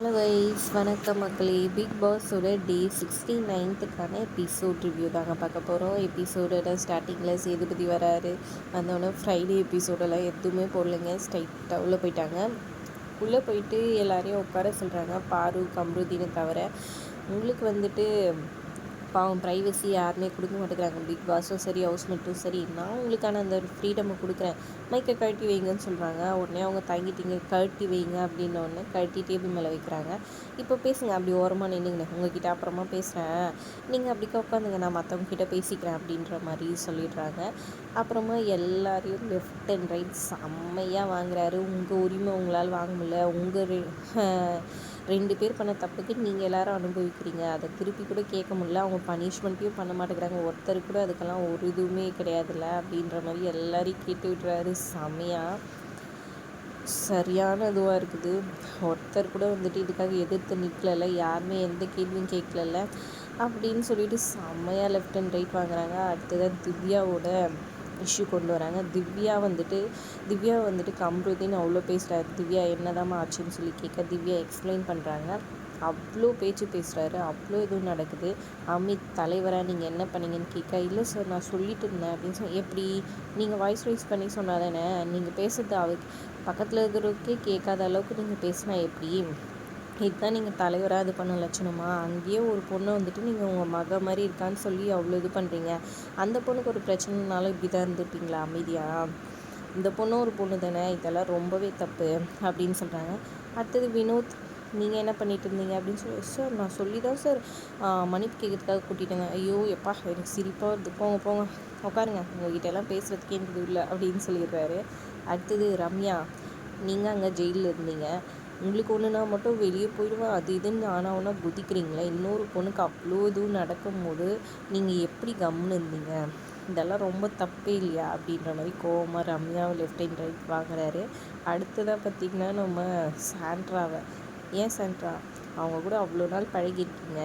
Hello wise வணக்கம் மக்களே. Big பாஸோட டே சிக்ஸ்டி நைன்த்துக்கான எபிசோட் ரிவ்யூ தாங்க பார்க்க போகிறோம் எபிசோடோட ஸ்டார்டிங்கில் சேதுபதி வராரு. வந்தோடனே ஃப்ரைடே எபிசோடெல்லாம் எதுவுமே போடலைங்க. ஸ்ட்ரைட்டாக உள்ளே போயிட்டாங்க. உள்ளே போயிட்டு எல்லாரையும் உட்கார சொல்கிறாங்க பாரு கம்ருதின்னு தவிர. உங்களுக்கு வந்துட்டு பாவம் ப்ரைவசி யாருமே கொடுக்க மாட்டேங்கிறாங்க. பிக் பாஸும் சரி ஹவுஸ்மெட்டும் சரி நான் உங்களுக்கான அந்த ஒரு ஃப்ரீடமை கொடுக்குறேன். மைக்கை கழட்டி வைங்கன்னு சொல்கிறாங்க உடனே அவங்க தங்கிட்டீங்க கழட்டி வைங்க அப்படின்னு ஒன்று கழட்டி டேபிள் மேலே வைக்கிறாங்க. இப்போ பேசுங்க அப்படி ஓரமாக நின்றுங்க உங்ககிட்ட அப்புறமா பேசுகிறேன் நீங்கள் அப்படிக்கா உட்காந்துங்க நான் மற்றவங்ககிட்ட பேசிக்கிறேன் அப்படின்ற மாதிரி சொல்லிடுறாங்க. அப்புறமா எல்லாரையும் லெஃப்ட் அண்ட் ரைட் செம்மையாக வாங்குறாரு. உங்கள் உரிமை உங்களால் வாங்க முடியல. உங்கள் ரெண்டு பேர் பண்ண தப்புக்கு நீங்கள் எல்லாரும் அனுபவிக்கிறீங்க. அதை திருப்பி கூட கேட்க முடியல. அவங்க பனிஷ்மெண்ட்டையும் பண்ண மாட்டேங்கிறாங்க. ஒருத்தர் கூட அதுக்கெல்லாம் ஒரு இதுவுமே கிடையாதுல்ல அப்படின்ற மாதிரி எல்லாரையும் கேட்டு விட்டுறாரு. செமையாக சரியான இதுவாக இருக்குது. ஒருத்தர் கூட வந்துட்டு இதுக்காக எதிர்த்து நிற்கல யாருமே எந்த கேள்வியும் கேட்கல அப்படின்னு சொல்லிட்டு செம்மையாக லெஃப்ட் அண்ட் ரைட் வாங்குறாங்க. அடுத்ததான் திவ்யாவோட இஷ்யூ கொண்டு வராங்க. திவ்யா வந்துட்டு திவ்யா வந்துட்டு கம்ருதின்னு அவ்வளோ பேசுகிறாரு திவ்யா என்னதாம்மா ஆச்சுன்னு சொல்லி கேட்க திவ்யா எக்ஸ்பிளைன் பண்ணுறாங்க அவ்வளோ பேச்சு பேசுகிறாரு அவ்வளோ இதுவும் நடக்குது. அமித் தலைவராக நீங்கள் என்ன பண்ணீங்கன்னு கேட்க இல்லை சார் நான் சொல்லிட்டு இருந்தேன். அப்படின்னு சொல்லி எப்படி? நீங்கள் வாய்ஸ் ரைஸ் பண்ணி சொன்னால் தானே நீங்கள் பேசுறது அவருக்கு பக்கத்தில் இருக்கிறவருக்கே கேட்காத அளவுக்கு நீங்கள் பேசினா எப்படி? இதுதான் நீங்கள் தலைவராக இது பண்ண லட்சணமா? அங்கேயே ஒரு பொண்ணை வந்துட்டு நீங்கள் உங்கள் மக மாதிரி இருக்கான்னு சொல்லி அவ்வளோ இது பண்ணுறீங்க அந்த பொண்ணுக்கு ஒரு பிரச்சனைனாலும் இப்படி தான் இருந்துருப்பீங்களா? அமைதியாக இந்த பொண்ணும் ஒரு பொண்ணு தானே? இதெல்லாம் ரொம்பவே தப்பு அப்படின்னு சொல்கிறாங்க அடுத்தது வினோத் நீங்கள் என்ன பண்ணிட்டு இருந்தீங்க அப்படின்னு சொல்லி சார் நான் சொல்லி தான் சார் மன்னிப்பு கேட்கறதுக்காக கூட்டிட்டேங்க. ஐயோ எப்பா எனக்கு சிரிப்பாக வருது. போங்க போங்க. உட்காருங்க. உங்ககிட்ட எல்லாம் பேசுகிறதுக்கே எனக்கு இல்லை. அப்படின்னு சொல்லிடுறாரு. அடுத்தது ரம்யா நீங்கள் அங்கே ஜெயிலில் இருந்தீங்க. உங்களுக்கு ஒன்றுனா மட்டும் வெளியே போயிடுவேன். அது இதுன்னு ஆனால் ஒன்றா குதிக்கிறீங்களே? இன்னொரு பொண்ணுக்கு அவ்வளோ இதுவும் நடக்கும்போது நீங்கள் எப்படி கம்முன்னு இருந்தீங்க? இதெல்லாம் ரொம்ப தப்பே இல்லையா? அப்படின்ற மாதிரி கோவமாக ரம்யாவை லெஃப்ட் அண்ட் ரைட் வாங்குறாரு. அடுத்ததாக பார்த்திங்கன்னா நம்ம சாண்ட்ராவை. ஏன் சாண்ட்ரா? அவங்க கூட அவ்வளோ நாள் பழகிருக்கீங்க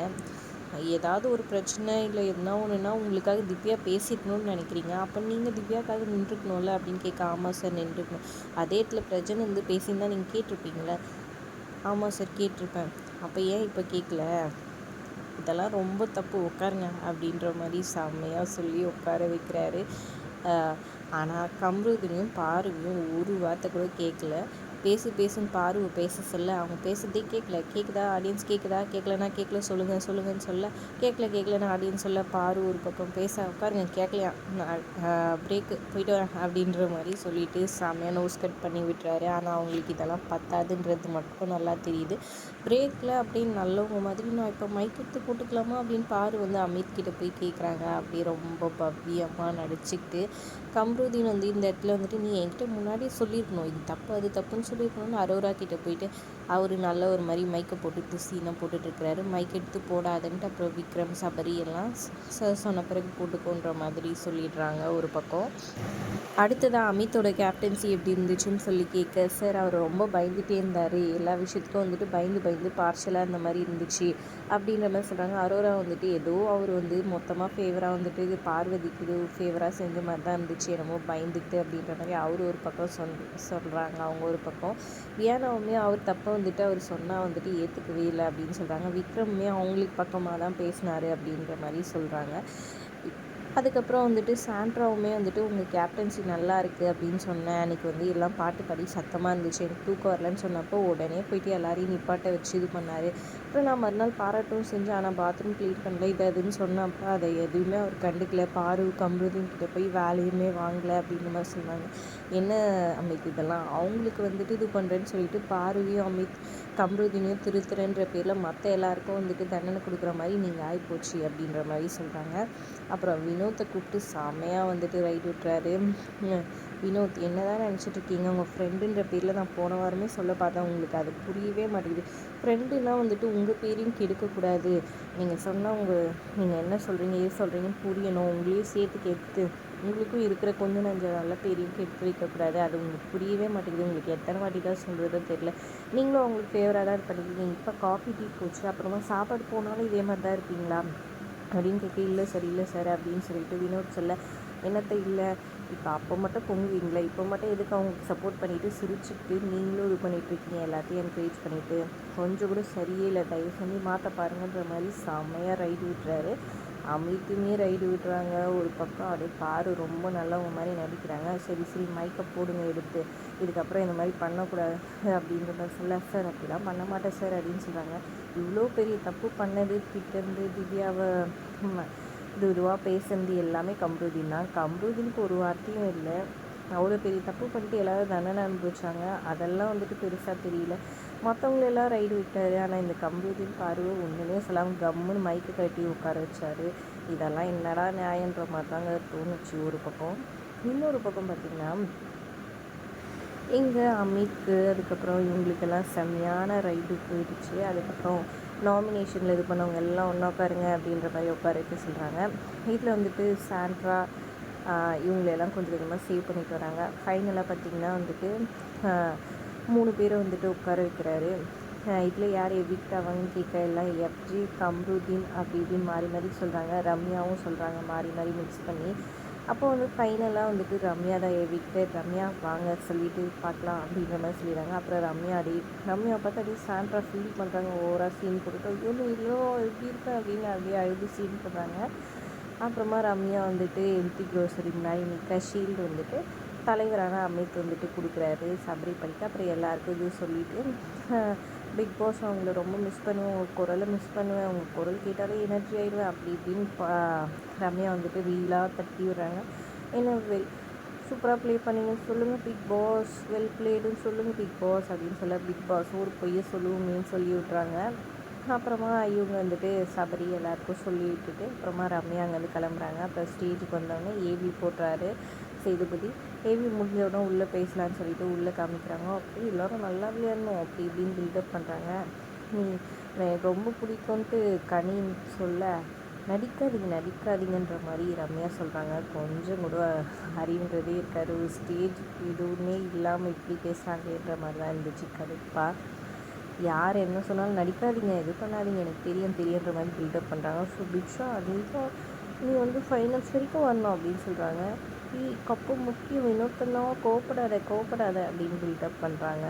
ஏதாவது ஒரு பிரச்சனை இல்லை எதுனா ஒன்றுனா உங்களுக்காக திவ்யா பேசிக்கணும்னு நினைக்கிறீங்க. அப்போ நீங்கள் திவ்யாக்காக நின்றுக்கணும்ல அப்படின்னு கேட்க ஆமாம் சார் நின்றுக்கணும். அதே இடத்துல பிரச்சனை வந்து பேசியிருந்தால் நீங்கள் கேட்டிருப்பீங்களே ஆமாம் சார் கேட்டிருப்பேன். அப்போ ஏன் இப்போ கேட்கல இதெல்லாம் ரொம்ப தப்பு. உட்காருங்க அப்படின்ற மாதிரி செம்மையாக சொல்லி உட்கார வைக்கிறாரு. ஆனால் கம்ருதினியும் பார்வையும் ஒரு வார்த்தை கூட கேட்கல பேசு பேசுன்னு பாரு பேச சொல்ல. அவங்க பேசுறதே கேட்கல கேட்குதா ஆடியன்ஸ் கேட்குதா கேட்கலனா கேட்கல சொல்லுங்கள் சொல்லுங்கன்னு சொல்ல. கேட்கல கேட்கலனா ஆடியன்ஸ் சொல்ல. பாரு ஒரு பக்கம் பேச. உட்காருங்க. கேட்கலையா பிரேக்கு போயிட்டு வரேன் அப்படின்ற மாதிரி சொல்லிட்டு செம்மையாக நோஸ் கட் பண்ணி விட்டுறாரு. ஆனால் அவங்களுக்கு இதெல்லாம் பத்தாதுன்றது மட்டும் நல்லா தெரியுது. பிரேக்கில் அப்படின்னு நல்லவங்க மாதிரி நான் இப்போ மைக் எடுத்து போட்டுக்கலாமா அப்படின்னு பாரு. வந்து அமித் கிட்ட போய் கேட்குறாங்க அப்படியே ரொம்ப பவ்யமாக நடிச்சுக்கிட்டு. கம்ருதீன் வந்து இந்த இடத்துல வந்துட்டு நீ என்கிட்ட முன்னாடியே சொல்லியிருக்கணும். இது தப்பு அது தப்புன்னு சொல்லியிருக்கணும்னு அரோரா கிட்டே போயிட்டு அவர் நல்ல ஒரு மாதிரி மைக்கை போட்டுட்டு சீனை போட்டுட்ருக்கிறாரு மைக் எடுத்து போடாதுன்ட்டு அப்புறம் விக்ரம் சபரி எல்லாம் சார் சொன்ன பிறகு போட்டுக்கோன்ற மாதிரி சொல்லிடுறாங்க ஒரு பக்கம். அடுத்ததாக அமித்தோட கேப்டன்சி எப்படி இருந்துச்சுன்னு சொல்லி கேட்க சார் அவர் ரொம்ப பயந்துகிட்டே இருந்தார். எல்லா விஷயத்துக்கும் வந்துட்டு பயந்து பயந்து பார்ஷலாக இந்த மாதிரி இருந்துச்சு அப்படின்ற மாதிரி சொல்கிறாங்க அரோரா வந்துட்டு ஏதோ அவர் வந்து மொத்தமாக ஃபேவராக வந்துட்டு பார்வதிக்கு இது ஃபேவராக செஞ்ச மாதிரி தான் இருந்துச்சு என்னமோ பயந்துக்கிட்டு அப்படின்ற மாதிரி அவர் ஒரு பக்கம் சொல் சொல்கிறாங்க அவங்க ஒரு பக்கம் வியானாவுமே அவர் தப்பை வந்துட்டு அவர் சொன்னால் வந்துட்டு ஏற்றுக்கவே இல்லை அப்படின்னு சொல்கிறாங்க விக்ரமுமே அவங்களுக்கு பக்கமாக தான் பேசினார் அப்படின்ற மாதிரி சொல்கிறாங்க அதுக்கப்புறம் வந்துட்டு சாண்ட்ராவுமே வந்துட்டு உங்கள் கேப்டன்சி நல்லா இருக்குது அப்படின்னு சொன்னேன். அன்றைக்கி வந்து எல்லாம் பாட்டு பாடி சத்தமாக இருந்துச்சு. எனக்கு தூக்கம் வரலன்னு சொன்னப்போ உடனே போயிட்டு எல்லாரையும் நிப்பாட்ட வச்சு இது பண்ணார். அப்புறம் நான் மறுநாள் பாராட்டும் செஞ்சேன். ஆனால் பாத்ரூம் க்ளீன் பண்ணல. இது அதுன்னு சொன்னப்போ அதை எதுவுமே அவர் கண்டுக்கல. பாரு கம்ருதுன்னு போய் வேலையுமே வாங்கலை அப்படின்ற மாதிரி சொன்னாங்க. என்ன அமித் இதெல்லாம் அவங்களுக்கு வந்துட்டு இது பண்ணுறேன்னு சொல்லிட்டு பாருவையும் அமித் கம்ருதினையும் திருத்துறன்ற பேரில் மற்ற எல்லாருக்கும் வந்துட்டு தண்டனை கொடுக்குற மாதிரி நீங்கள் ஆகிப்போச்சு அப்படின்ற மாதிரி சொல்கிறாங்க அப்புறம் வினோத்தை கூப்பிட்டு செம்மையாக வந்துட்டு ரைட் விட்டுறாரு. வினோத் என்ன தான் நினச்சிட்டு இருக்கீங்க? உங்கள் ஃப்ரெண்டுன்ற பேரில் நான் போன வாரமே சொல்ல பார்த்தேன். உங்களுக்கு அது புரியவே மாட்டேங்குது. ஃப்ரெண்டுனா வந்துட்டு உங்கள் பேரையும் கெடுக்கக்கூடாது. நீங்கள் சொன்னால் உங்கள் நீங்கள் என்ன சொல்கிறீங்க ஏது சொல்கிறீங்கன்னு புரியணும். உங்களையும் சேர்த்து கேட்டு உங்களுக்கும் இருக்கிற கொஞ்சம் நஞ்ச நல்ல பேரையும் கெடுத்து வைக்கக்கூடாது. அது உங்களுக்கு புரியவே மாட்டேங்குது. உங்களுக்கு எத்தனை வாட்டி தான் சொல்கிறதோ தெரியல. நீங்களும் அவங்களுக்கு ஃபேவராக தான் பண்ணிக்கிறீங்க இப்போ காஃபி டீ போச்சு. அப்புறமா சாப்பாடு போனாலும் இதே மாதிரி தான் இருப்பீங்களா? அப்படின்னு கேட்க இல்லை சார் இல்லை சார் அப்படின்னு சொல்லிட்டு வினோத் சொல்ல என்னத்தை இல்லை. இப்போ அப்போ மட்டும் பொங்குவீங்களே. இப்போ மட்டும் எதுக்கு அவங்களுக்கு சப்போர்ட் பண்ணிவிட்டு சிரிச்சுட்டு நீங்களும் இது பண்ணிகிட்ருக்கீங்க எல்லாத்தையும் என்கரேஜ் பண்ணிவிட்டு கொஞ்சம் கூட சரியே இல்லை. தயவு செஞ்சு மாற்ற பாருங்கன்ற மாதிரி செம்மையாக ரைடு விட்டுறாரு. அமித்துமே ரைடு விடுறாங்க. ஒரு பக்கம் அப்படியே பாரு ரொம்ப நல்லவங்க மாதிரி நடிக்கிறாங்க. சரி சரி மைக்கப் போடுங்க எடுத்து. இதுக்கப்புறம் இந்த மாதிரி பண்ணக்கூடாது அப்படின்ற மாதிரி சொல்ல சார் அப்படிலாம் பண்ண மாட்டேன் சார் அப்படின்னு சொல்கிறாங்க இவ்வளோ பெரிய தப்பு பண்ணது கிட்டேருந்து திவ்யாவை இது இதுவாக பேசுனது எல்லாமே கம்ருதீன் தான். கம்ருதீனுக்கு ஒரு வார்த்தையும் இல்லை. அவ்வளோ பெரிய தப்பு பண்ணிட்டு எல்லோரும் தண்டனை அனுபவிச்சாங்க. அதெல்லாம் வந்துட்டு பெருசாக தெரியல. மற்றவங்களெல்லாம் ரைடு விட்டார். ஆனால் இந்த கம்ருதீன் பார்வை ஒன்றுமே சொல்லாமல் கம்முன்னு மைக்கு கட்டி உட்கார வச்சார். இதெல்லாம் என்னடா நியாயன்ற மாதிரி தாங்க தோணுச்சு ஒரு பக்கம். இன்னொரு பக்கம் பார்த்திங்கன்னா இங்கே அமித்க்கு அதுக்கப்புறம் இவங்களுக்கெல்லாம் செம்மையான ரைடு போயிடுச்சு. அதுக்கப்புறம் நாமினேஷனில் இது பண்ணவங்க எல்லாம் ஒன்றா உட்காருங்க அப்படின்ற மாதிரி உட்கார வைக்க சொல்கிறாங்க வீட்டில் வந்துட்டு சாண்ட்ரா இவங்களெல்லாம் கொஞ்சம் கொஞ்சமாக சேவ் பண்ணிட்டு வராங்க. ஃபைனலாக பார்த்திங்கன்னா வந்துட்டு மூணு பேரை வந்துட்டு உட்கார வைக்கிறாரு. இதில் யார் எவிக்ட் ஆவாங்கன்னு கேட்க எல்லாம் எஃப்ஜி கம்ருதீன் அப்படி இப்படின்னு மாறி மாறி சொல்கிறாங்க ரம்யாவும் சொல்கிறாங்க மாறி மாறி மிக்ஸ் பண்ணி. அப்போ வந்து ஃபைனலாக வந்துட்டு ரம்யா தான் எவிக்டட் ரம்யா வாங்க சொல்லிட்டு பார்க்கலாம் அப்படின்ற மாதிரி சொல்லிடுறாங்க. அப்புறம் ரம்யா அடி ரம்யா பார்த்து அப்படியே சாண்ட்ரா ஃபீல் பண்ணுறாங்க ஓவராக சீன் கொடுத்து ஐயோ இவ்வளோ எப்படி இருக்கேன் அப்படின்னு அப்படியே அழுது சீன் பண்ணுறாங்க அப்புறமா ரம்யா வந்துட்டு எம்டி க்ரோசரி முன்னாடி ஷீல்டு வந்துட்டு தலைவரான அமித் வந்துட்டு கொடுக்குறாரு. சபரி பண்ணிட்டு அப்புறம் எல்லாருக்கும் இது சொல்லிவிட்டு பிக் பாஸ் அவங்கள ரொம்ப மிஸ் பண்ணுவேன் உங்கள் குரலை மிஸ் பண்ணுவேன் உங்கள் குரல் கேட்டாலே எனர்ஜி ஆகிடுவேன் அப்படி இப்படின்னு ரம்யா வந்துட்டு ரீலாக தட்டி விடுறாங்க. என்ன வெல் சூப்பராக ப்ளே பண்ணிங்கன்னு சொல்லுங்கள் பிக் பாஸ் வெல் பிளேடுன்னு சொல்லுங்கள் பிக் பாஸ் அப்படின்னு சொல்ல பிக் பாஸ் ஒரு பொய்யை சொல்லுவோமேன்னு சொல்லி விட்றாங்க அப்புறமா இவங்க வந்துட்டு சபரி எல்லாருக்கும் சொல்லி விட்டுட்டு அப்புறமா ரம்யா அங்கேருந்து கிளம்புறாங்க. அப்புறம் ஸ்டேஜுக்கு வந்தோடனே ஏவி போடுறாரு சேதுபதி. ஏவி முடிஞ்சவுடனே உள்ளே பேசலான்னு சொல்லிட்டு உள்ளே காமிக்கிறாங்க. அப்படி எல்லோரும் நல்லா விளையாடணும் அப்படி இப்படின்னு பில்டப் பண்ணுறாங்க நீ எனக்கு ரொம்ப பிடிக்கும்ன்ட்டு கனின்னு சொல்ல நடிக்காதீங்க நடிக்காதீங்கன்ற மாதிரி ரம்யா சொல்கிறாங்க கொஞ்சம் கூட அறிவுன்றதே இருக்காரு ஒரு ஸ்டேஜ் எதுவுமே இல்லாமல் இப்படி பேசுகிறாங்கன்ற மாதிரி தான் இருந்துச்சு கடுப்பாக யார் என்ன சொன்னாலும் நடிக்காதீங்க எது பண்ணாதீங்க எனக்கு தெரியும் தெரியுன்ற மாதிரி பில்டப் பண்ணுறாங்க ஸோ பிக்ஷா அதிகம் நீ வந்து ஃபைனல்ஸ் வரைக்கும் வரணும் அப்படின்னு சொல்கிறாங்க கப்பு முக்கியம் இன்னொருத்தனாவும் கோவப்படாத கோவப்படாத அப்படின்னு பில்டப் பண்ணுறாங்க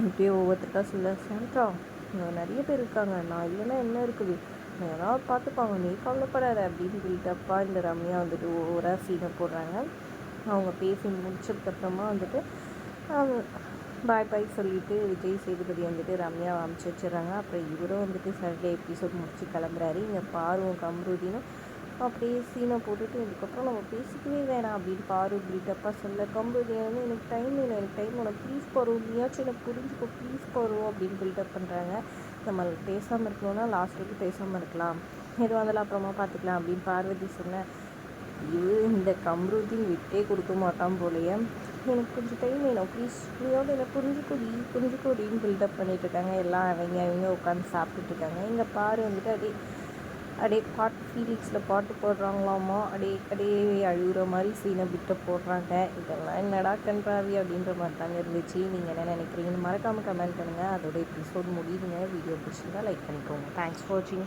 இப்படியே ஒவ்வொருத்தருக்கா சொல்ல சென்ட்ரா நிறைய பேர் இருக்காங்க. நான் இல்லைன்னா என்ன இருக்குது? யாராவது பார்த்துப்பாங்க. நீ கவலைப்படாத அப்படின்னு பில்டப்பாக இந்த ரம்யா வந்துட்டு ஓவராக சீனை போடுறாங்க. அவங்க பேசி முடிச்சதுக்கப்புறமா வந்துட்டு பாய் பாய் சொல்லிவிட்டு விஜய் சேதுபதி வந்துட்டு ரம்யா அமுச்சு வச்சிடுறாங்க. அப்புறம் இவரும் வந்துட்டு சண்டே எபிசோட் முடிச்சு கிளம்புறாரு. இங்கே பாருவோம் கம்ருதினும் அப்படியே சீனை போட்டுட்டு இதுக்கப்புறம் நம்ம பேசிக்கவே வேணாம் அப்படின்னு பாரு பில்டப்பாக சொல்ல கம்பெனி வந்து எனக்கு டைம் இல்லை எனக்கு டைம் உனக்கு ப்ளீஸ் போகிறோம் நீயாச்சும் எனக்கு புரிஞ்சுக்கோ. ப்ளீஸ் போகிறோம் அப்படின்னு பில்டப் பண்ணுறாங்க நம்ம பேசாமல் இருக்கணும்னா லாஸ்ட் வரைக்கும் பேசாமல் இருக்கலாம். எதுவும் அதில் அப்புறமா பார்த்துக்கலாம் அப்படின்னு பார்வதி சொன்னேன் இது இந்த கம்ருதின் விட்டே கொடுக்க மாட்டான் போலையே. எனக்கு கொஞ்சம் டைம் வேணும். ப்ளீஸ் நீயோட இல்லை புரிஞ்சுக்கொடி புரிஞ்சுக்கொடின்னு பில்டப் பண்ணிகிட்ருக்காங்க இருக்காங்க. எல்லாம் அவங்க அவங்க உட்காந்து சாப்பிட்டுட்ருக்காங்க இங்கே பாரு வந்துட்டு அப்படியே அப்படியே பாட்டு ஃபீலிங்ஸில் பாட்டு போடுறாங்களாமா? அப்படியே அப்படியே அழுகிற மாதிரி சீனை விட்டு போடுறாங்க. இதெல்லாம் என்னடா கன்றாவி அப்படின்ற மாதிரி தாங்க இருந்துச்சு. நீங்கள் என்ன நினைக்கிறீங்கன்னு மறக்காமல் கமெண்ட் பண்ணுங்கள் அதோட எபிசோட் முடியுதுங்க. வீடியோ பிடிச்சிருந்தா லைக் பண்ணிக்கோங்க. தேங்க்ஸ் ஃபார் வாட்சிங்